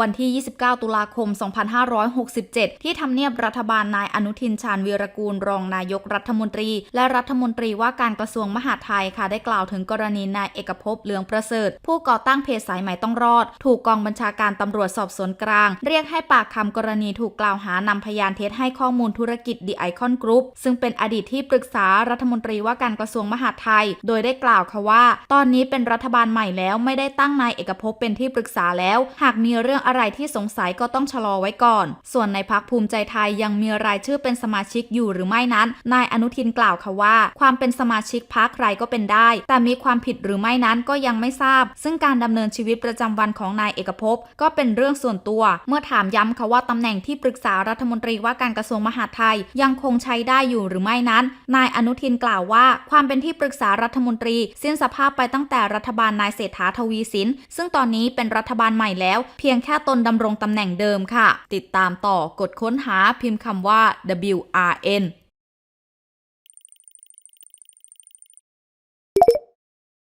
วันที่ 29 ตุลาคม 2567 ที่ทำเนียบรัฐบาลนายอนุทินชาญวีรกูลรองนายกรัฐมนตรี และรัฐมนตรีว่าการกระทรวงมหาดไทยค่ะได้กล่าวถึงกรณีนายเอกภพเหลืองประเสริฐ ผู้ก่อตั้งเพจสายใหม่ต้องรอด ถูกกองบัญชาการตำรวจสอบสวนกลาง เรียกให้ปากคำกรณีถูกกล่าวหานำพยานเท็จให้ข้อมูลธุรกิจดีไอคอนกรุ๊ปซึ่งเป็นอดีตที่ปรึกษารัฐมนตรีว่าการกระทรวงมหาดไทย โดยได้กล่าวค่ะว่า ตอนนี้เป็นรัฐบาลใหม่แล้วไม่ได้ตั้งนายเอกภพเป็นที่ปรึกษาแล้ว หากมีเรื่องอะไรที่สงสัยก็ต้องชะลอไว้ก่อน ส่วนในพักภูมิใจไทยยังมีรายชื่อเป็นสมาชิกอยู่หรือไม่นั้น นายอนุทินกล่าวค่ะว่า ความเป็นสมาชิกพักใครก็เป็นได้ แต่มีความผิดหรือไม่นั้นก็ยังไม่ทราบ ซึ่งการดำเนินชีวิตประจำวันของนายเอกภพก็เป็นเรื่องส่วนตัว เมื่อถามย้ำค่ะว่าตำแหน่งที่ปรึกษารัฐมนตรีว่าการกระทรวงมหาดไทยยังคงใช้ได้อยู่หรือไม่นั้น นายอนุทินกล่าวว่า ความเป็นที่ปรึกษารัฐมนตรี สิ้นสภาพไปตั้งแต่รัฐบาลนายเศรษฐาทวีสิน ซึ่งตอนนี้เป็นรัฐบาลใหม่แล้ว เพียงแค่ตนดำรงตำแหน่งเดิมค่ะ ติดตามต่อกดค้นหาพิมพ์คำว่า WRN